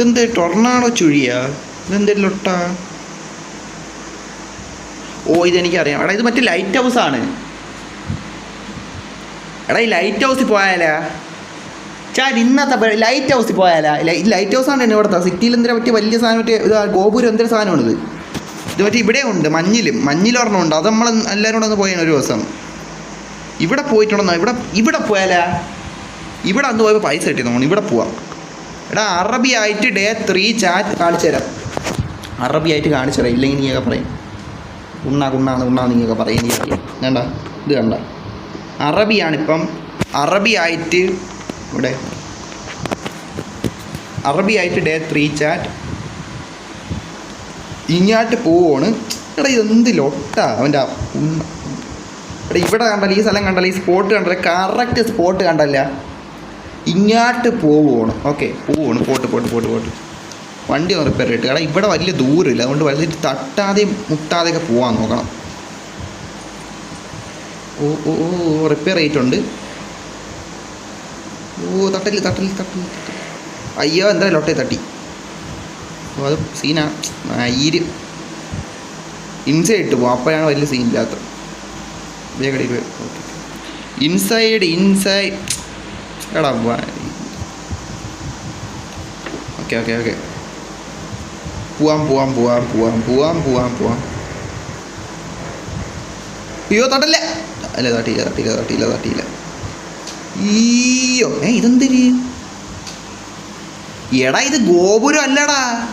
ഇതെന്ത് ടൊർണാണോ ചുഴിയാ? ഇതെന്ത് ലൊട്ട? ഓ ഇതെനിക്കറിയാം. എടാ ഇത് മറ്റേ ലൈറ്റ് ഹൗസ് ആണ്. എടാ ഈ ലൈറ്റ് ഹൗസിൽ പോയാലാ? ചാൻ ഇന്നത്തെ ലൈറ്റ് ഹൗസിൽ പോയാലാ? ലൈറ്റ് ഹൗസ് ആണ് എന്നെ ഇവിടുത്തെ. സിറ്റിയിൽ എന്തിനാ പറ്റിയ വലിയ സാധനം മറ്റേ ഇത് ഗോപുരം എന്തൊരു സാധനമാണിത്? ഇത് മറ്റേ ഇവിടെ ഉണ്ട് മഞ്ഞിലും. മഞ്ഞിലൊരെണ്ണമുണ്ട് അത് നമ്മൾ എല്ലാവരും കൂടെ ഒന്ന് പോയാണ് ഒരു ദിവസം. ഇവിടെ പോയിട്ടുണ്ടെന്നോ? ഇവിടെ ഇവിടെ പോയാലാ? ഇവിടെ അന്ന് പോയപ്പോൾ പൈസ കിട്ടി നമ്മൾ ഇവിടെ പോവാം. എടാ അറബി ആയിട്ട് ഡേ ത്രീ ചാറ്റ് കാണിച്ചു തരാം. അറബി ആയിട്ട് കാണിച്ചു തരാം. ഇല്ലെങ്കിൽ നീയൊക്കെ പറയും. ഉണ്ണ കുണ്ണാന്ന് ഉണ്ണാന്ന് നീയൊക്കെ പറയും. നീ അറിയാം വേണ്ട ഇത് കണ്ട? അറബിയാണിപ്പം. അറബി ആയിട്ട് ഇവിടെ. അറബി ആയിട്ട് ഡേ ത്രീ ചാറ്റ് ഇങ്ങാട്ട് പോവാണ്. എടാ ഇതെന്ത് ലൊട്ടാ? അവന്റെ ഉണ്ണ എടാ ഇവിടെ കണ്ടല്ല ഈ സ്ഥലം കണ്ടല്ല ഈ സ്പോട്ട് കണ്ടല്ലേ. കറക്റ്റ് സ്പോട്ട് കണ്ടല്ല. ഇങ്ങോട്ട് പോവുകയാണ് ഓക്കെ പോവുകയാണ് പോട്ട് പോട്ട് പോട്ട് പോട്ട്. വണ്ടി ഒന്ന് റിപ്പയർ ഇട്ട് കാരണം ഇവിടെ വലിയ ദൂരമില്ല. അതുകൊണ്ട് വലിയ തട്ടാതെയും മുട്ടാതെയൊക്കെ പോകാൻ നോക്കണം. ഓ ഓ ഓ റിപ്പയർ ചെയ്തിട്ടുണ്ട്. ഓ തട്ടൽ തട്ടൽ തട്ടൽ. അയ്യോ എന്താ ലൊട്ടേ തട്ടി? ഓ അത് സീനാ. ഈര്. ഇൻസൈഡ് പോകും അപ്പോഴാണ് വലിയ സീൻ വേഗം ഇൻസൈഡ് ഇൻസൈഡ് എടാ ഓക്കെ ഓക്കെ ഓക്കെ. പോവാം പോവാം പോവാം പോവാം പോവാം പോവാം പോവാം. അയ്യോ തട്ടല്ല. അല്ല തട്ടിയില്ല തട്ടിയില്ല തട്ടിയില്ല തട്ടിയില്ല. ഈയോ ഏ ഇതെന്തിരി എടാ ഇത് ഗോപുരം അല്ലടാ.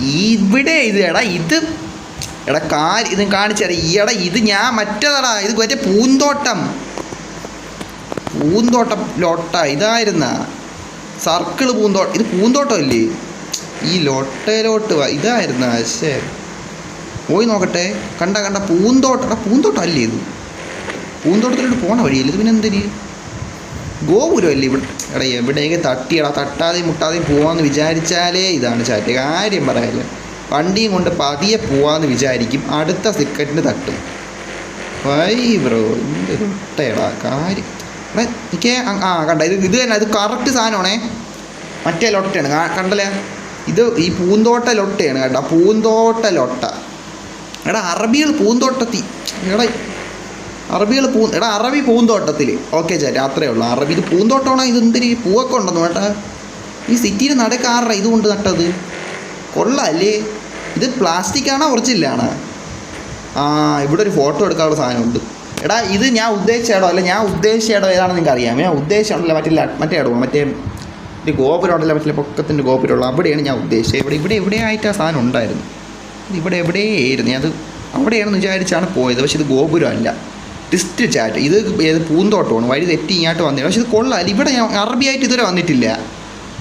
ഇവിടെ ഇത് എടാ ഇത്. എടാ കാ ഇത് ഈ എടാ ഇത് ഞാൻ മറ്റേതാടാ. ഇത് മറ്റേ പൂന്തോട്ടം. പൂന്തോട്ടം ലോട്ട ഇതായിരുന്ന. സർക്കിൾ പൂന്തോട്ടം ഇത് പൂന്തോട്ടം അല്ലേ ഈ ലൊട്ടയിലോട്ട് ഇതായിരുന്ന ശേ പോയി നോക്കട്ടെ. കണ്ട കണ്ട പൂന്തോട്ടം പൂന്തോട്ടം അല്ലേ ഇത്? പൂന്തോട്ടത്തിലോട്ട് പോണ വഴിയല്ലേ ഇത് പിന്നെ എന്തിന്? ഗോപുരം അല്ലേ ഇവിടെ? എടാ എവിടെയൊക്കെ തട്ടിയടാ തട്ടാതെയും മുട്ടാതെയും പോവാന്ന് വിചാരിച്ചാലേ ഇതാണ് ചാറ്റ്. കാര്യം പറയല്ലേ. വണ്ടിയും കൊണ്ട് പതിയെ പോവാന്ന് വിചാരിക്കും അടുത്ത സിക്കറ്റിന് തട്ടും. വൈ ബ്രോ എന്ത് കാര്യം. എനിക്ക് ആ കണ്ട ഇത് ഇത് തന്നെ ഇത് കറക്റ്റ് സാധനമാണേ. മറ്റേ ലൊട്ടയാണ് കണ്ടല്ലേ? ഇത് ഈ പൂന്തോട്ട ലൊട്ടയാണ് കേട്ടോ പൂന്തോട്ട ലൊട്ട. എടാ അറബികൾ പൂന്തോട്ടത്തി. എടാ അറബികൾ പൂ എടാ അറബി പൂന്തോട്ടത്തിൽ ഓക്കെ ചേട്ടാ അത്രേ ഉള്ളൂ. അറബി ഇത് പൂന്തോട്ടമാണോ? ഇത് എന്തിന് പൂവൊക്കെ ഉണ്ടെന്ന് കേട്ടാ ഈ സിറ്റിയിൽ നടക്കാറ ഇതുകൊണ്ട് ഇത് കൊണ്ട് നട്ടത്. കൊള്ളാല്ലേ? ഇത് പ്ലാസ്റ്റിക്കാണോ കുറച്ചില്ലാണ് ആ ഇവിടെ ഒരു ഫോട്ടോ എടുക്കാനുള്ള സാധനമുണ്ട്. എടാ ഇത് ഞാൻ ഉദ്ദേശിച്ച ഇടം അല്ല ഞാൻ ഉദ്ദേശിച്ച ഇടം ഏതാണെന്ന് നിങ്ങൾക്ക് അറിയാം ഞാൻ ഉദ്ദേശിച്ചുണ്ടല്ലോ മറ്റേ മറ്റേ ഇടമോ മറ്റേ ഒരു ഗോപുരം ഉണ്ടല്ലോ മറ്റേ പൊക്കത്തിന്റെ ഗോപുരമുള്ള അവിടെയാണ് ഞാൻ ഉദ്ദേശിച്ചത്. ഇവിടെ ഇവിടെ എവിടെയായിട്ട് ആ സാധനം ഉണ്ടായിരുന്നു. ഇവിടെ എവിടെയായിരുന്നു? ഞാൻ അത് അവിടെയാണെന്ന് വിചാരിച്ചാണ് പോയത്. പക്ഷേ ഇത് ഗോപുരം അല്ല. ടിസ്റ്റ് ചാറ്റ് ഇത് ഏത് പൂന്തോട്ടമാണ്. വഴി തെറ്റി ഇങ്ങോട്ട് വന്നില്ല. പക്ഷേ ഇത് കൊള്ളാം. ഇവിടെ ഞാൻ അറബിയായിട്ട് ഇതുവരെ വന്നിട്ടില്ല.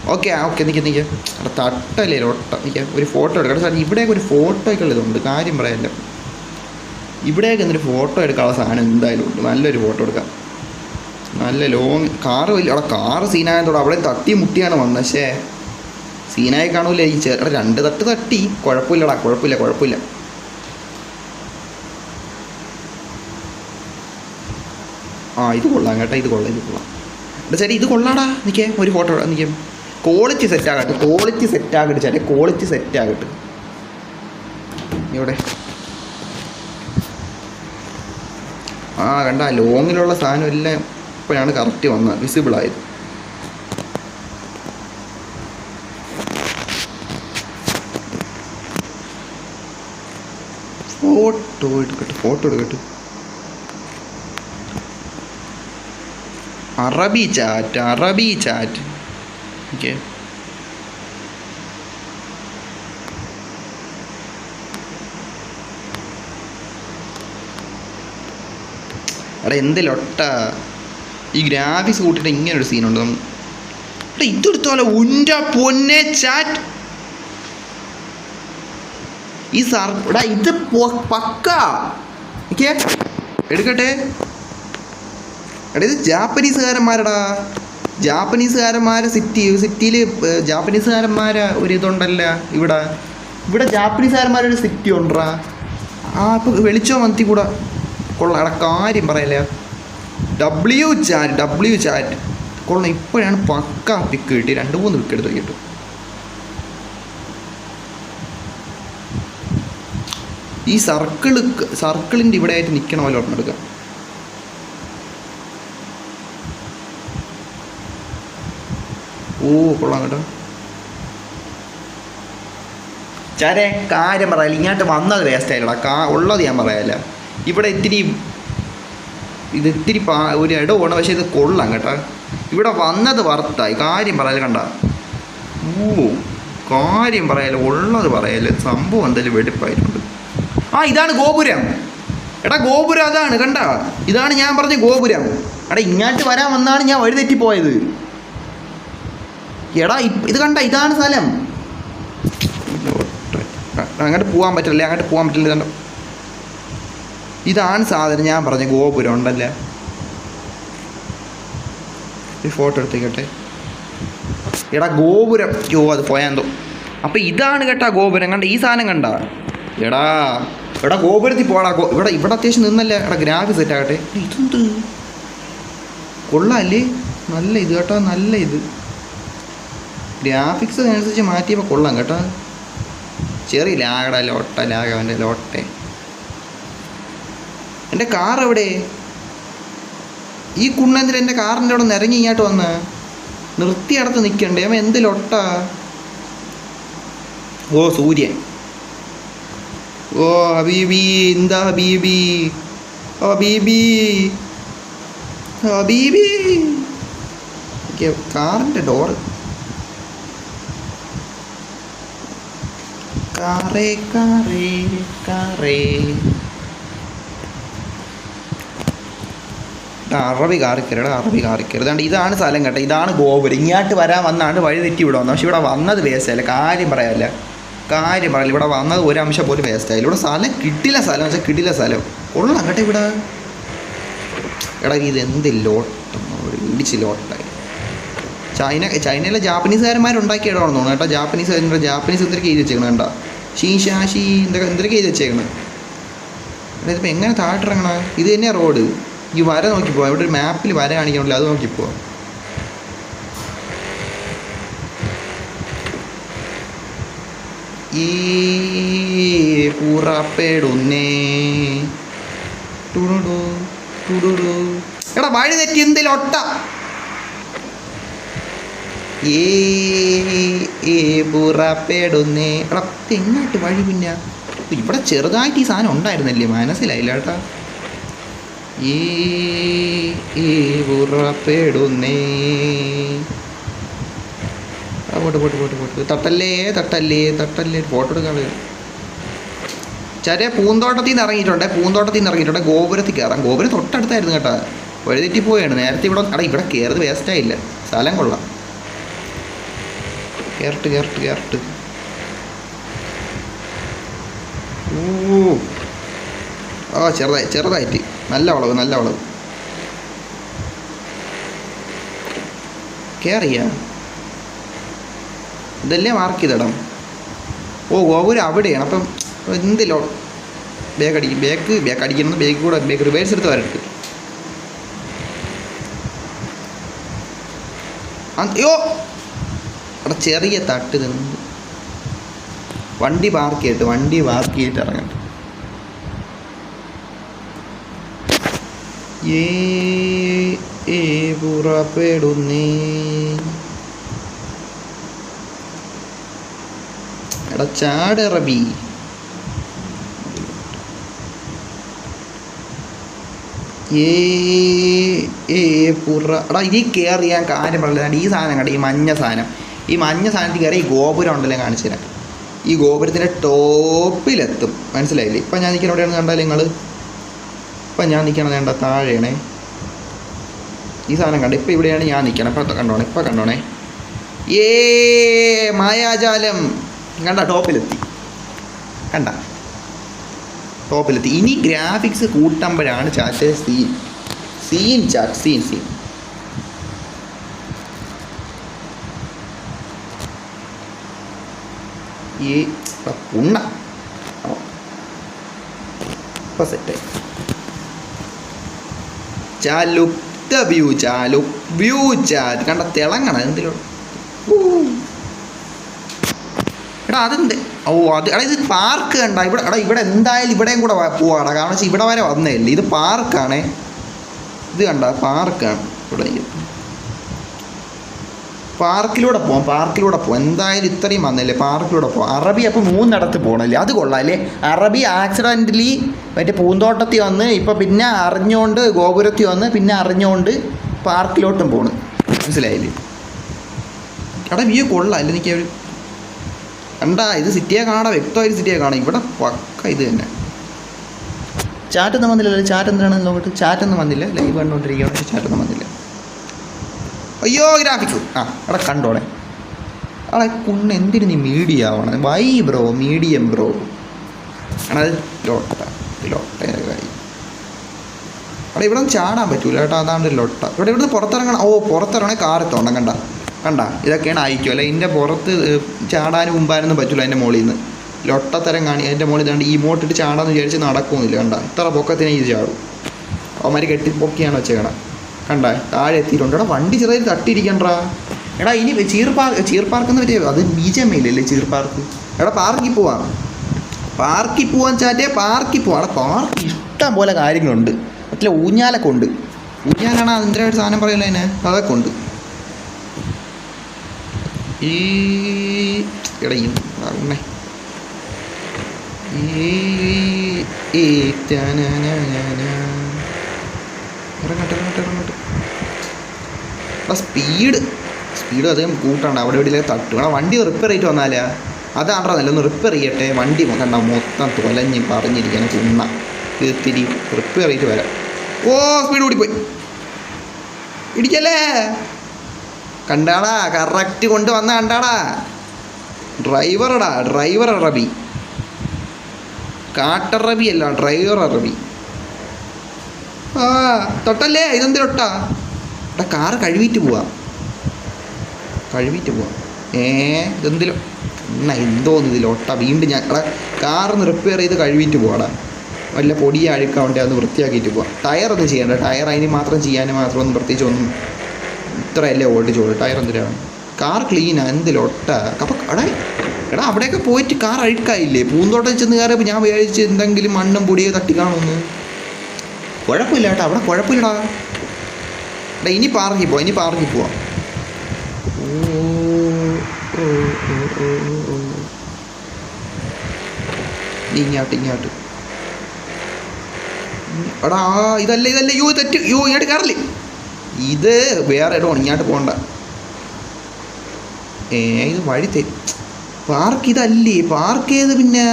ഓക്കെ ആ ഓക്കെ നിൽക്കുക നിൽക്കുക അവിടെ തട്ടല്ലേ ഒട്ട നിൽക്കുക ഒരു ഫോട്ടോ എടുക്കാം. സാർ ഇവിടെയൊക്കെ ഒരു ഫോട്ടോയ്ക്കുള്ളതുണ്ട് കാര്യം പറയാനില്ല. ഇവിടെയൊക്കെ എന്നൊരു ഫോട്ടോ എടുക്കാനുള്ള സാധനം എന്തായാലും ഉണ്ട്. നല്ലൊരു ഫോട്ടോ എടുക്കാം. നല്ല ലോങ് കാറ് വലിയ അവിടെ കാറ് സീനായതോടെ അവിടെ തട്ടി മുട്ടിയാണ് വന്നത്. പക്ഷേ സീനായി കാണൂല ഈ ചേട്ടൻ രണ്ട് തട്ട് തട്ടി. കുഴപ്പമില്ലടാ കുഴപ്പമില്ല കുഴപ്പമില്ല. ആ ഇത് കൊള്ളാം കേട്ടോ ഇത് കൊള്ളാം ഇത് കൊള്ളാം. എടാ ചേട്ടാ ഇത് കൊള്ളാടാ. നിൽക്കേ ഒരു ഫോട്ടോ നിൽക്കാം ക്വാളിറ്റി സെറ്റ് ആകട്ടെ ക്വാളിറ്റി സെറ്റ് ആകട്ടെ ചേട്ടാ ക്വാളിറ്റി സെറ്റ് ആകട്ടെ. ഇവിടെ ആ കണ്ട ലോങ്ങിലുള്ള സാധനം എല്ലാം ഇപ്പോഴാണ് കറക്റ്റ് വന്നത്. വിസിബിൾ ആയത്. ഫോട്ടോ എടുക്കട്ടെ ഫോട്ടോ എടുക്കട്ടെ. അറബി ചാറ്റ് അറബി ചാറ്റ് ഓക്കെ എടാ എന്ത് ലൊട്ട ഈ ഗ്രാഫിക്സ് കൂട്ടിയിട്ട് ഇങ്ങനെ ഒരു സീനുണ്ട് എടാ ഇതെടുത്തോലെ ഉണ്ട പൊന്നെ ചാറ്റ് ഈ സാർ ഇത് പക്ക. ഓക്കെ? എടുക്കട്ടെ. എടാ ഇത് ജാപ്പനീസുകാരന്മാരടാ. ജാപ്പനീസുകാരന്മാരെ സിറ്റി സിറ്റിയിൽ ജാപ്പനീസുകാരന്മാരെ ഒരു ഇതുണ്ടല്ല ഇവിടെ. ഇവിടെ ജാപ്പനീസുകാരന്മാരൊരു സിറ്റി ഉണ്ടാ ആ ഇപ്പം വെളിച്ചോ മന്തി കൂടെ കൊള്ളാം. കാര്യം പറയല്ലേ? ഡബ്ല്യു ചാറ്റ് ഡബ്ല്യു ചാറ്റ് കൊള്ളാം. ഇപ്പോഴാണ് പക്ക പിക്ക് കിട്ടി രണ്ട് മൂന്ന് പിക്ക് എടുത്ത് കിട്ടും. ഈ സർക്കിൾ സർക്കിളിന്റെ ഇവിടെ ആയിട്ട് നിൽക്കണ പോലെ എടുക്കാം. ഓ കൊള്ളാം കേട്ടോ. ചാരെ കാര്യം പറയാല്ല? ഇങ്ങോട്ട് വന്നത് വേസ്റ്റ് ആയില്ലടാ കാ ഉള്ളത് ഞാൻ പറയാല്ല? ഇവിടെ ഇത്തിരി ഇത് ഇത്തിരി പാ ഒരു ഇടമാണ് പക്ഷേ ഇത് കൊള്ളാം കേട്ടോ. ഇവിടെ വന്നത് വർത്തായി കാര്യം പറയാല്ല കണ്ട. ഓ കാര്യം പറയാല്ല ഉള്ളത് പറയാല്ല സംഭവം എന്തായാലും വെടിപ്പായിട്ടുണ്ട്. ആ ഇതാണ് ഗോപുരം. എടാ ഗോപുരം അതാണ് കണ്ട? ഇതാണ് ഞാൻ പറഞ്ഞ ഗോപുരം. എടാ ഇങ്ങോട്ട് വരാൻ വന്നാണ് ഞാൻ വഴി തെറ്റിപ്പോയത്. എടാ ഇത് കണ്ട ഇതാണ് സ്ഥലം. അങ്ങോട്ട് പോകാൻ പറ്റില്ല അങ്ങോട്ട് പോകാൻ പറ്റില്ല ഇതുണ്ട്. ഇതാണ് സാധനം ഞാൻ പറഞ്ഞ ഗോപുരം ഉണ്ടല്ലേ? ഈ ഫോട്ടോ എടുത്തേക്കട്ടെ. എടാ ഗോപുരം. യോ അത് പോയാന്തോ അപ്പം ഇതാണ് കേട്ടാ ഗോപുരം. കണ്ട ഈ സാധനം കണ്ട? എടാ എടാ ഗോപുരത്തിൽ പോടാ. ഗോ ഇവിടെ ഇവിടെ അത്യാവശ്യം നിന്നല്ലേ? എടാ ഗ്രാഫ് സെറ്റ് ആകട്ടെ. ഇതെന്ത്? കൊള്ളാല്ലേ? നല്ല ഇത് കേട്ടോ നല്ല ഇത്. ഗ്രാഫിക്സ് അനുസരിച്ച് മാറ്റിയപ്പോൾ കൊള്ളാം കേട്ടോ. ചെറിയ ലാഗടാ ലോട്ട ലാഗ അവന്റെ ലോട്ടെ. എന്റെ കാർ എവിടെ? ഈ കുണ്ണെന്തിന് എന്റെ കാറിന്റെ അവിടെ നിന്ന് ഇറങ്ങി ഇങ്ങോട്ട് വന്ന്? നിർത്തി അടുത്ത് നിൽക്കണ്ടേ അവൻ എന്ത് ലൊട്ട? ഓ സൂര്യൻ. ഓ ഹബീബി എന്താ ഹബീബി? ഹബീബി. ഹബീബി. കാറിന്റെ ഡോറ്. കാറേ കാറേ കാറേ. അറബി കാറിക്കരുത് അറബി കാറിക്കരുത് അതുകൊണ്ട് ഇതാണ് സ്ഥലം കേട്ടോ. ഇതാണ് ഗോപുരം. ഇങ്ങോട്ട് വരാൻ വന്നാണ് വഴി തെറ്റി ഇവിടെ പക്ഷെ ഇവിടെ വന്നത് വേസ്റ്റ് ആയില്ല. കാര്യം പറയാല്ല കാര്യം പറയില്ല ഇവിടെ വന്നത് ഒരു അംശം പോലും വേസ്റ്റ് ആയില്ല. ഇവിടെ സ്ഥലം കിട്ടില്ല സ്ഥലം വെച്ചാൽ കിട്ടില്ല സ്ഥലം. ഉള്ള കേട്ടോ ഇവിടെ. എടാ ഇത് എന്ത് ലോട്ടം? ഇടിച്ച് ലോട്ടായി. ചൈന ചൈനയിലെ ജാപ്പനീസുകാരന്മാരുണ്ടാക്കിയ ഇടമാണെന്ന് തോന്നുന്നു കേട്ടോ. ജാപ്പനീസ് ജാപ്പനീസ് എന്തൊക്കെ എഴുതി വെച്ചേക്കണം കേട്ടോ ഷീ ഷാ ഷീ എന്തൊക്കെ എന്തൊക്കെ എഴുതി വെച്ചേക്കണം? ഇതിപ്പോൾ എങ്ങനെ താഴ്ത്തിറങ്ങണ ഇത് തന്നെയാണ് റോഡ്. ഈ വര നോക്കിപ്പോ ഇവിടെ ഒരു മാപ്പിൽ വര കാണിക്കണമല്ലോ അത് നോക്കിപ്പോ ഈ പുറപ്പെടുന്നേ ടുടുടു, ടുടുടു. എടാ വഴി തെറ്റി എന്തേലും ഒട്ട. ഏ ഏ പുറപ്പെടുന്നേ എടാ എങ്ങോട്ട് വഴി പിന്നെ. ഇവിടെ ചെറുതായിട്ട് ഈ സാധനം ഉണ്ടായിരുന്നല്ലേ? മനസ്സിലായില്ല കേട്ടാ. ഈ ആ പോട്ട് പോട്ട് പോട്ട് പോട്ട്. തട്ടല്ലേ തട്ടല്ലേ തട്ടല്ലേ. ഫോട്ടോ എടുക്കാൻ ചെറിയ പൂന്തോട്ടത്തിൽ നിന്ന് ഇറങ്ങിയിട്ടുണ്ട്. പൂന്തോട്ടത്തിൽ നിന്ന് ഇറങ്ങിയിട്ടുണ്ട്. ഗോപുരത്തിൽ കയറാം. ഗോപുരം തൊട്ടടുത്തായിരുന്നു കേട്ടോ. വഴുതെറ്റി പോവുകയാണ് നേരത്തെ ഇവിടെ അടാ ഇവിടെ കയറുന്നത് വേസ്റ്റായില്ല സ്ഥലം കൊള്ളാം. കയറട്ട് കയറട്ട് കയറട്ട്. ഓ ആ ചെറുതായി ചെറുതായിട്ട്. നല്ല വളവ് നല്ല വളവ്. കയറിയ ഇതല്ലേ മാർക്ക് ചെയ്തിടം. ഓ ഗോപുരം അവിടെയാണ്. അപ്പം എന്തിലോ ബേക്ക് അടിക്കും ബേക്ക് ബേക്ക് അടിക്കുന്ന ബേക്ക് കൂടെ ബേക്ക് റിവേഴ്സ് എടുത്ത് വരട്ട്. അയ്യോ അവിടെ ചെറിയ തട്ട് നിന്ന്. വണ്ടി പാർക്ക് ചെയ്തിട്ട് വണ്ടി പാർക്ക് ചെയ്തിട്ട് ഇറങ്ങട്ടെ. ഏ പുറപ്പെടുന്നേ എടാ ചാട് റബി. ഏ എടാ ഇതിൽ കയറി ഞാൻ കാര്യം പറയുന്നത് ഈ സാധനം കണ്ട ഈ മഞ്ഞ സാധനം. ഈ മഞ്ഞ സാധനത്തിൽ കയറി ഈ ഗോപുരം ഉണ്ടല്ലോ കാണിച്ചു തരാം ഈ ഗോപുരത്തിന്റെ ടോപ്പിലെത്തും. മനസ്സിലായില്ലേ? ഇപ്പം ഞാൻ നിൽക്കുന്ന എവിടെയാണെന്ന് കണ്ടാൽ നിങ്ങൾ ഇപ്പം ഞാൻ നിൽക്കണത് വേണ്ട താഴെയാണേ. ഈ സാധനം കണ്ടു? ഇപ്പം ഇവിടെയാണ് ഞാൻ നിൽക്കണം ഇപ്പം കണ്ടോണേ? ഇപ്പം കണ്ടോണേ? ഏ മായാജാലം. കണ്ട ടോപ്പിലെത്തി. കണ്ട? ടോപ്പിലെത്തി. ഇനി graphics കൂട്ടുമ്പോഴാണ് chat scene scene chat scene scene ഈ പുണ്ണ ഇപ്പം സെറ്റായി വ്യൂ വ്യൂ ചാ കണ്ട തിളങ്ങണം എന്തിലോ. എടാ അതെന്ത് ഓ അത് എടാ ഇത് പാർക്ക് കണ്ട. ഇവിടെ എടാ ഇവിടെ എന്തായാലും ഇവിടെയും കൂടെ പോവാടാ. കാരണം വെച്ചാൽ ഇവിടെ വരെ വന്നേ ഇത് പാർക്കാണേ ഇത് കണ്ട പാർക്കാണ് ഇവിടെ പാർക്കിലൂടെ പോവാം പാർക്കിലൂടെ പോവാം. എന്തായാലും ഇത്രയും വന്നല്ലേ പാർക്കിലൂടെ പോവാം. അറബി അപ്പോൾ മൂന്നിടത്ത് പോകണല്ലേ അത് കൊള്ളാം അല്ലേ? അറബി ആക്സിഡന്റലി മറ്റേ പൂന്തോട്ടത്തിൽ വന്ന് ഇപ്പോൾ പിന്നെ അറിഞ്ഞുകൊണ്ട് ഗോപുരത്തിൽ വന്ന് പിന്നെ അറിഞ്ഞുകൊണ്ട് പാർക്കിലോട്ടും പോണ്. മനസ്സിലായില്ലേ? എടാ വ്യൂ കൊള്ളാം അല്ലേ എനിക്ക് ഒരു കണ്ടാ ഇത് സിറ്റിയെ കാണാം വ്യക്തമായിട്ട് സിറ്റിയെ കാണാം. ഇവിടെ പക്ക ഇത് തന്നെ. ചാറ്റൊന്നും വന്നില്ലല്ലോ ചാറ്റ് എന്തിനാണെന്ന് നോക്കിയിട്ട് ചാറ്റൊന്നും വന്നില്ല ലൈവ് കണ്ടുകൊണ്ടിരിക്കുകയാണ് ചാറ്റൊന്നും വന്നില്ല. അയ്യോ ഗ്രാഫിക്സ്. ആ അവിടെ കണ്ടോടെ അവിടെ കുണ്ണ് എന്തിനു നീ മീഡിയ ആവണം? വൈ ബ്രോ മീഡിയം ബ്രോ ആണത് ലോട്ട ലോട്ട അവിടെ ഇവിടെ നിന്ന് ചാടാൻ പറ്റൂല കേട്ടോ. അതാണ് ലൊട്ട ഇവിടെ ഇവിടുന്ന് പുറത്തിറങ്ങണം ഓ പുറത്തിറങ്ങണേ കാറത്തോണം കണ്ട. കണ്ട ഇതൊക്കെയാണ് അയക്കും അല്ല ഇതിന്റെ പുറത്ത് ചാടാനും മുമ്പാനൊന്നും പറ്റൂല അതിന്റെ മുകളിൽ നിന്ന് ലൊട്ടത്തരം കാണി അതിന്റെ മുകളിൽ ഇതാണ്ട് ഈ മോട്ടിട്ട് ചാടാന്ന് വിചാരിച്ച് നടക്കുന്നില്ല കണ്ട. ഇത്ര പൊക്കത്തിനെ ഇത് ചാടും. അവന്മാർ കെട്ടിപ്പൊക്കിയാണ് വെച്ചേക്കണം. കണ്ട താഴെ എത്തിയിട്ടുണ്ട്. എടാ വണ്ടി ചെറിയ തട്ടിയിരിക്കണ്ടാ. എടാ ഇനി ചീർ പാർക്ക് എന്ന് പറ്റിയ അത് ബി ജെ എം ഇല്ലല്ലേ ചീർ പാർക്ക്? എടാ പാർക്കിൽ പോവാം. പാർക്കിൽ പോവാൻ ചാറ്റേ പാർക്കിൽ പോവാം. അവിടെ പാർക്ക് ഇഷ്ടം പോലെ കാര്യങ്ങളുണ്ട്. മറ്റേ ഊഞ്ഞാലൊക്കെ ഉണ്ട്. ഊഞ്ഞാലാണ് അതിന്റെ ഒരു സാധനം പറയല്ലോ അതിനെ? അതൊക്കെ ഉണ്ട്. ഈ ഇടയും ഉണ്ണേ ഈ. ഇറങ്ങട്ടെ ഇറങ്ങട്ടെ ഇറങ്ങട്ടെ. ആ സ്പീഡ് സ്പീഡ് അധികം കൂട്ടണ്ട. അവിടെ ഇവിടെ തട്ടു. എടാ വണ്ടി റിപ്പയർ ചെയ്തിട്ട് വന്നാലാ? അതാണ്ടാ നല്ല ഒന്ന് റിപ്പയർ ചെയ്യട്ടെ. വണ്ടി കണ്ട മൊത്തം തൊലഞ്ഞ് പറഞ്ഞിരിക്കണം കുന്ന. ഇത്തിരി റിപ്പയർ ചെയ്തിട്ട് വരാം. ഓ സ്പീഡ് കൂടിപ്പോയി. ഇടിക്കല്ലേ? കണ്ടാടാ കറക്റ്റ് കൊണ്ട് വന്ന കണ്ടാടാ. ഡ്രൈവറടാ ഡ്രൈവർ അറബി കാട്ടറബി അല്ല ഡ്രൈവർ അറബി ആ തൊട്ടല്ലേ? ഇതെന്തിനൊട്ടാ എടാ കാറ് കഴുകിയിട്ട് പോവാ. കഴുകിയിട്ട് പോവാ. ഏ ഇതെന്തിലോ? എന്നാ എന്തോന്ന് ഇതിലൊട്ട വീണ്ടും ഞാൻ എടാ കാറിന്ന് റിപ്പയർ ചെയ്ത് കഴുകിയിട്ട് പോവാടാ വല്ല പൊടി അഴുക്കാവണ്ടേ അതൊന്ന് വൃത്തിയാക്കിയിട്ട് പോവാം. ടയറൊന്നും ചെയ്യണ്ട. ടയർ അതിന് മാത്രം ചെയ്യാൻ മാത്രം ഒന്നും പ്രത്യേകിച്ച് ഒന്നും ഇത്രയല്ലേ ഓടിച്ചോളൂ ടയർ എന്തിനാണ് കാർ ക്ലീനാ എന്തിലൊട്ട അപ്പം എടാ എടാ അവിടെയൊക്കെ പോയിട്ട് കാർ അഴുക്കായില്ലേ? പൂന്തോട്ടം ചെന്ന് കയറിയപ്പോൾ ഞാൻ വിചാരിച്ച് എന്തെങ്കിലും മണ്ണും പൊടിയോ തട്ടി കാണുമെന്ന്. കുഴപ്പമില്ല കേട്ടോ. അവിടെ കുഴപ്പമില്ലടാ. എടാ ഇനി പാർക്കി പോവാം ഇനി പാർക്കി പോവാം. ഇങ്ങോട്ട് ഇങ്ങോട്ട്. എടാ ഇതല്ല ഇതല്ല. യോ തെറ്റ്. യോ ഇങ്ങോട്ട് കയറല്ലേ. ഇത് വേറെ ഇടോ ഇങ്ങോട്ട് പോകണ്ട ഏ ഇത് വഴി തെറ്റ്. പാർക്ക് ഇതല്ലേ. പാർക്ക് ഏത് പിന്നെ?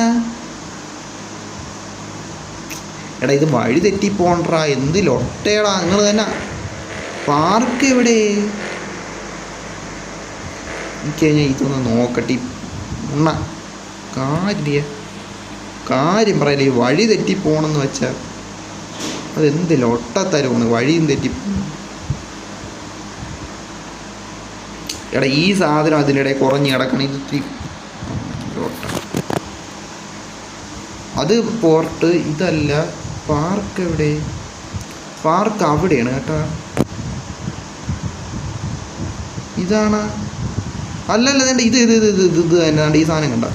എടാ ഇത് വഴി തെറ്റി പോണ്ടാ എന്ത് ലൊട്ടേടാ. നിങ്ങൾ തന്നെ പാർക്ക് എവിടെ? എനിക്ക് കഴിഞ്ഞാൽ ഇതൊന്ന് നോക്കട്ടെ. ഉണ്ണ. കാര്യ കാര്യം പറയല്ലേ ഈ വഴി തെറ്റി പോണെന്ന് വെച്ചാൽ അതെന്ത് ലൊട്ടത്തരമാണ് വഴിയും തെറ്റി എടാ ഈ സാധനം അതിനിടെ കുറഞ്ഞ് കിടക്കണം. ഇത്. അത് പോർട്ട് ഇതല്ല. പാർക്ക് എവിടെ? പാർക്ക് അവിടെയാണ് കേട്ടാ. ഇതാണ്. അല്ലല്ല വേണ്ട ഇത് ഇത് ഇത് ഇത് ഇത് തന്നെ ഈ സാധനം കണ്ട?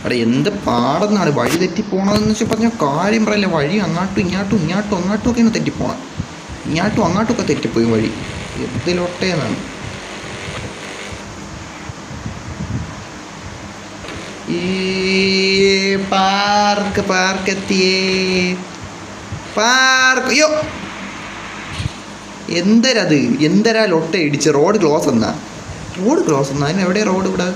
അവിടെ എന്ത് പാടെന്നാണ് വഴി തെറ്റി പോണതെന്ന് വെച്ചാൽ പറഞ്ഞാൽ കാര്യം പറയല്ലേ വഴി അങ്ങാട്ടും ഇങ്ങാട്ടും ഇങ്ങാട്ടും അങ്ങാട്ടും ഒക്കെയാണ് തെറ്റിപ്പോണത് ഇങ്ങാട്ടും അങ്ങാട്ടും ഒക്കെ തെറ്റിപ്പോയി വഴി. എന്തിലൊട്ടേന്നാണ് ഈ പാർക്ക് പാർക്ക് എത്തിയേ. പാർക്ക് അയ്യോ. എന്തരത്? എന്തരാ ലൊട്ട ഇടിച്ച്? റോഡ് ക്ലോസ് എന്നാ? റോഡ് ക്ലോസ് എന്നാ? അതിന് എവിടെയാ റോഡ് ഇവിടെ?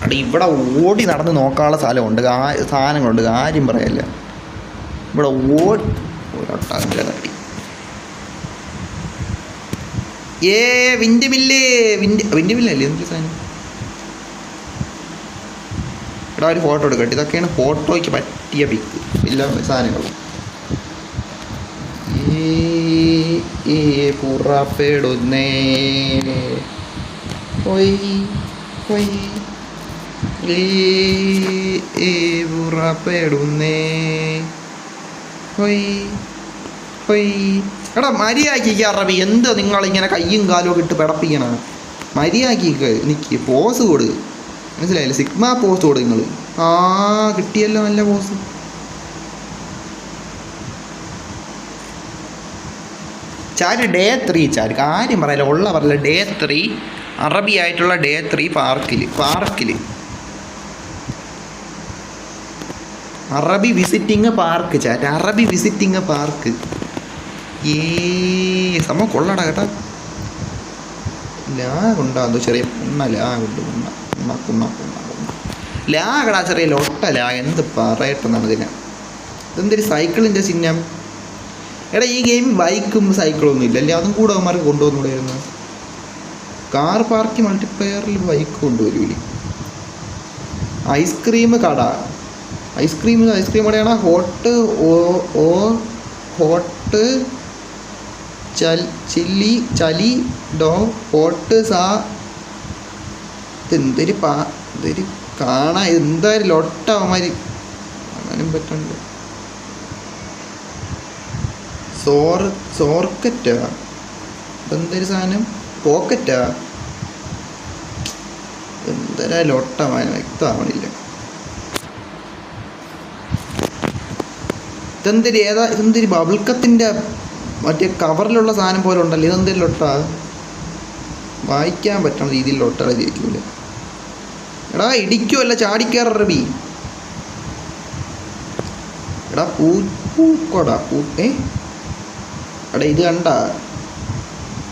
അവിടെ ഇവിടെ ഓടി നടന്ന് നോക്കാനുള്ള സ്ഥലമുണ്ട്. കാ- സാധനങ്ങളുണ്ട്. കാര്യം പറയല്ല. ഇവിടെ ഓടി. ഒരൊട്ടാകെ തട്ടി ഏ വിൻഡ് മില്ല്. വിൻഡ് വിൻഡ് മില്ലല്ലേ? എന്ത് സാധനം? ഇവിടെ ഒരു ഫോട്ടോ എടുക്കട്ടെ ഇതൊക്കെയാണ് ഫോട്ടോയ്ക്ക് പറ്റിയ പിക്ക് എല്ലാ സാധനങ്ങളും ഈ എടാ മര്യാദയ്ക്ക് അറബി. എന്താ നിങ്ങളിങ്ങനെ കയ്യും കാലും ഒക്കെ ഇട്ട് പിടപ്പിക്കണ? മര്യാദയ്ക്ക് നിക്ക് പോസ് കൊടു മനസ്സിലായില്ലേ? സിഗ്മ പോസ് കൂടെ നിങ്ങൾ ആ കിട്ടിയല്ലോ നല്ല പോസ് ചാര് ഡേ ത്രീ ചാര് കാര്യം പറയല്ല ഉള്ള പറയല ഡേ ത്രീ. അറബി ആയിട്ടുള്ള ഡേ ത്രീ പാർക്കിൽ പാർക്കിൽ അറബി വിസിറ്റിംഗ് പാർക്ക് ചാറ്റ്. അറബി വിസിറ്റിംഗ് പാർക്ക്. ഏ സംഭവം കൊള്ളടാ കേട്ടാ. ലാഗുണ്ടോ എന്തോ ചെറിയ ഉണ്ണ ലാഗുണ്ട് ഉണ്ണ കുണ്ണ കുണ്ണ കുണ്ണ ലാഗടാ ചെറിയ ലൊട്ട ലാ എന്ത് പറയട്ടെന്നാണ് ഇതിനെ ഇതെന്തൊരു സൈക്കിളിന്റെ ചിഹ്നം? എടാ ഈ ഗെയിം ബൈക്കും സൈക്കിളും ഒന്നും ഇല്ല അല്ലേ അതും കൂടെ അവന്മാർക്ക് കൊണ്ടുവന്നുകൂടായിരുന്നു കാർ പാർക്ക് മൾട്ടിപ്ലയറിൽ ബൈക്ക് കൊണ്ടുവരൂലേ ഐസ്ക്രീം കട. ഐസ്ക്രീം ഐസ്ക്രീം കടയാണ്. ഹോട്ട് ഓ ഓ ഹോട്ട് ചൽ ചില്ലി ചലി ഡോ ഹോട്ട് സാ ഇതെന്തൊരു പാ ഇതൊരു കാണാൻ എന്തായാലും ലൊട്ട അവന്മാര് കാണാനും പറ്റണ്ട്. സോർ സോർക്കറ്റാ? ഇതെന്തൊരു സാധനം? പോക്കറ്റാ? എന്തരാ ലൊട്ടമാന വ്യക്തമാവണില്ല. ഇതെന്തൊരു ഏതാ ഇതെന്തൊരു ബബിൾക്കത്തിന്റെ മറ്റേ കവറിലുള്ള സാധനം പോലെ ഉണ്ടല്ലോ? ഇതെന്തൊരു ലൊട്ടാ? വായിക്കാൻ പറ്റുന്ന രീതിയിൽ ലൊട്ടകളെ ജയിക്കൂല എടാ ഇടിക്കുമല്ല ചാടിക്കാറബി എടാ പൂ പൂക്കോടാ പൂ ഏ? എടാ ഇത് കണ്ട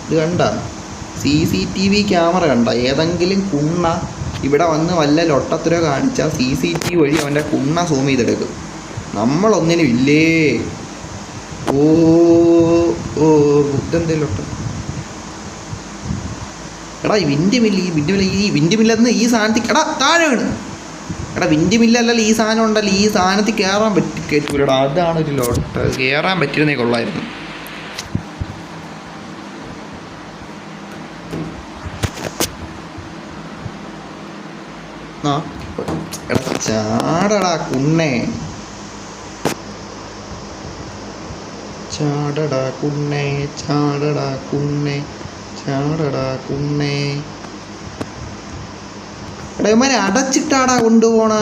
ഇത് കണ്ട. C C T V camera കണ്ട ഏതെങ്കിലും കുണ്ണ ഇവിടെ വന്ന് വല്ല ലൊട്ടത്തിലോ കാണിച്ചാൽ സി സി ടി വി വഴി അവന്റെ കുണ്ണ സൂം ചെയ്തെടുക്കും. നമ്മളൊന്നിനും ഇല്ലേ? ഓ ഓ ഇതെന്തേലും ലൊട്ട എടാ ഈ വിൻഡ് മില്ല് ഈ വിൻഡ് മില്ല് ഈ വിൻഡ് മില്ലെന്ന് ഈ സാധനത്തിൽ എടാ താഴെ വീണ്. എടാ വിൻഡ് മില്ലല്ലല്ലോ ഈ സാധനം ഉണ്ടല്ലോ ഈ സാധനത്തിൽ കയറാൻ പറ്റി കയറ്റൂലടാ അതാണ് ഒരു ലോട്ട് കയറാൻ പറ്റിയിരുന്നേ കൊള്ളായിരുന്നു. എടാ ചാടടാ കുണ്ണേ. ചാടടാ കുണ്ണേ ചാടടാ കുണ്ണേ. ചാടടാ കുണ്ണേ എടാ അടച്ചിട്ടാടാ കൊണ്ടുപോണ.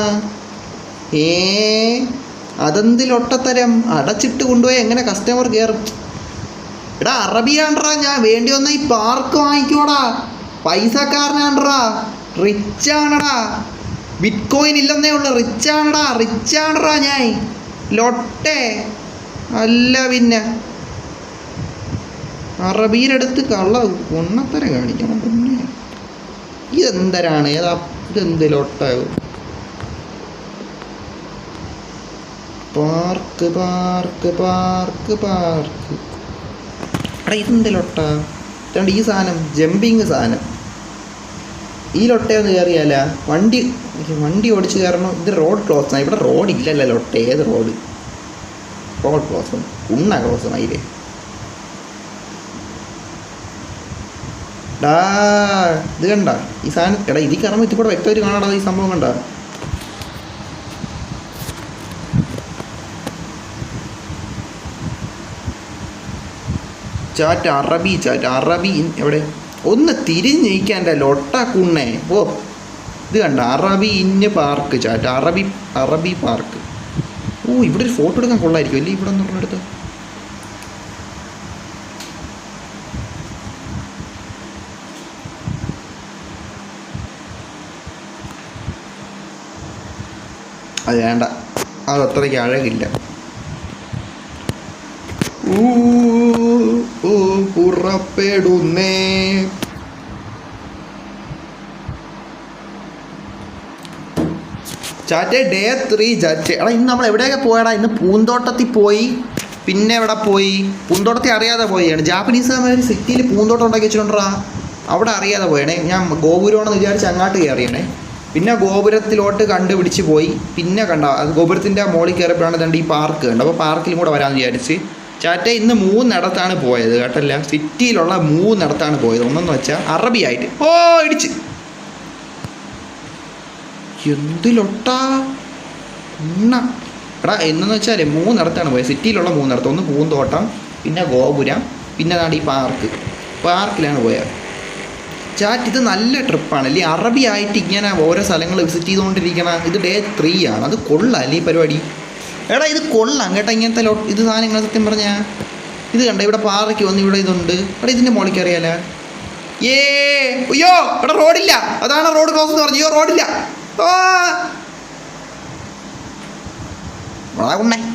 ഏ അതെന്തിലൊട്ടത്തരം? അടച്ചിട്ട് കൊണ്ടുപോയി എങ്ങനെ കസ്റ്റമർ കയറും എടാ അറബിയാണ്ട്രാ ഞാൻ വേണ്ടി വന്ന ഈ പാർക്ക് വാങ്ങിക്കോടാ. പൈസക്കാരനാണ്ട്രാ. റിച്ച് ആണടാ ബിറ്റ് കോയിൻ ഇല്ലെന്നേ ഉള്ളു റിച്ച് ആണടാ റിച്ച് ആണടാ ഞാൻ. ലൊട്ടേ. അല്ല പിന്നെ. അറബിയിലെടുത്ത് കള്ള കൊണ്ണത്തരം കാണിക്കണം പിന്നെ. ഇതെന്തരാണ്? ഏതാ ഇതെന്ത് പാർക്ക് പാർക്ക് പാർക്ക് പാർക്ക്. എടാ ഇതെന്ത് രണ്ട് ഈ സാധനം ജമ്പിങ് സാധനം. ഈ ലൊട്ടയൊന്ന് കയറിയാല വണ്ടി വണ്ടി ഓടിച്ച് കയറണം. ഇത് റോഡ് ക്ലോസ്. ആണ് ഇവിടെ റോഡ് ഇല്ലല്ലോ ലൊട്ട. ഏത് റോഡ്? റോഡ് ക്ലോസ് ഉണ്ണ ക്ലോസ് ആയില്ലേ ഡാ ഇത് കണ്ട. ഈ സാധനം എടാ ഇതിൽ കയറുമ്പോൾ ഇതിൽ കൂടെ വ്യക്തമായിട്ട് കാണാടാ ഈ സംഭവം കണ്ട. ചാറ്റ് അറബി ചാറ്റ് അറബി എവിടെ? ഒന്ന് തിരിഞ്ഞിരിക്കാൻ എന്റെ ലൊട്ട കുണ്ണേ. ഓ ഇത് കണ്ട അറബി ഇന്ന് പാർക്ക് ചാറ്റ് അറബി അറബി പാർക്ക്. ഓ ഇവിടെ ഒരു ഫോട്ടോ എടുക്കാൻ കൊള്ളായിരിക്കും അല്ലേ? ഇവിടെ എന്ന് പറഞ്ഞെടുത്ത്. അത് വേണ്ട. അത് അത്രയ്ക്ക് അഴകില്ല. പുറപ്പെടുന്നേ. ചാറ്റ് ഡേ ത്രീ ചാറ്റേ. എടാ ഇന്ന് നമ്മൾ എവിടെയൊക്കെ പോയടാ? ഇന്ന് പൂന്തോട്ടത്തിൽ പോയി പിന്നെ എവിടെ പോയി? പൂന്തോട്ടത്തിൽ അറിയാതെ പോയാണ് ജാപ്പനീസ് ഒരു സിറ്റിയിൽ പൂന്തോട്ടം ഉണ്ടാക്കി വെച്ചിട്ടുണ്ടാ അവിടെ അറിയാതെ പോയണേ ഞാൻ ഗോപുരമാണെന്ന് വിചാരിച്ച് അങ്ങോട്ട് കയറിയണേ. പിന്നെ ഗോപുരത്തിലോട്ട് കണ്ടുപിടിച്ച് പോയി. പിന്നെ കണ്ട ഗോപുരത്തിന്റെ മുകളിൽ കയറിയപ്പോഴാണ് ഈ പാർക്ക് കണ്ടത് അപ്പോൾ പാർക്കിലും കൂടെ വരാമെന്ന് വിചാരിച്ച്. ചാറ്റ ഇന്ന് മൂന്നിടത്താണ് പോയത് കേട്ടല്ല? സിറ്റിയിലുള്ള മൂന്നിടത്താണ് പോയത്. ഒന്നെന്ന് വെച്ചാൽ അറബി ആയിട്ട് ഓ ഇടിച്ച്. എന്തിലൊട്ടാ? ഉണ്ണ. എടാ എന്നു വെച്ചാൽ മൂന്നിടത്താണ് പോയത്. സിറ്റിയിലുള്ള മൂന്നിടത്ത്. ഒന്ന് പൂന്തോട്ടം പിന്നെ ഗോപുരം പിന്നെ നാട് ഈ പാർക്ക്. പാർക്കിലാണ് പോയത്. ചാറ്റ് ഇത് നല്ല ട്രിപ്പാണ്. അല്ലേ? അറബി ആയിട്ട് ഇങ്ങനെ ഓരോ സ്ഥലങ്ങൾ വിസിറ്റ് ചെയ്തുകൊണ്ടിരിക്കണ ഇത് ഡേ ത്രീ ആണ്. അത് കൊള്ളാം. അല്ലേ ഈ പരിപാടി? എടാ ഇത് കൊള്ളാം കേട്ടോ ഇങ്ങനത്തെ ലോ ഇത് സാധനങ്ങൾ സത്യം പറഞ്ഞാൽ ഇത് കണ്ട? ഇവിടെ പാറയ്ക്ക് വന്ന് ഇവിടെ ഇതുണ്ട്. എടാ ഇതിന്റെ മോളിക്ക് അറിയാലോ? ഏ അയ്യോ ഇവിടെ റോഡില്ല. അതാണ് റോഡ് ക്രോസ് എന്ന് പറഞ്ഞു അയ്യോ റോഡില്ല. വളാ കുണ്ണേ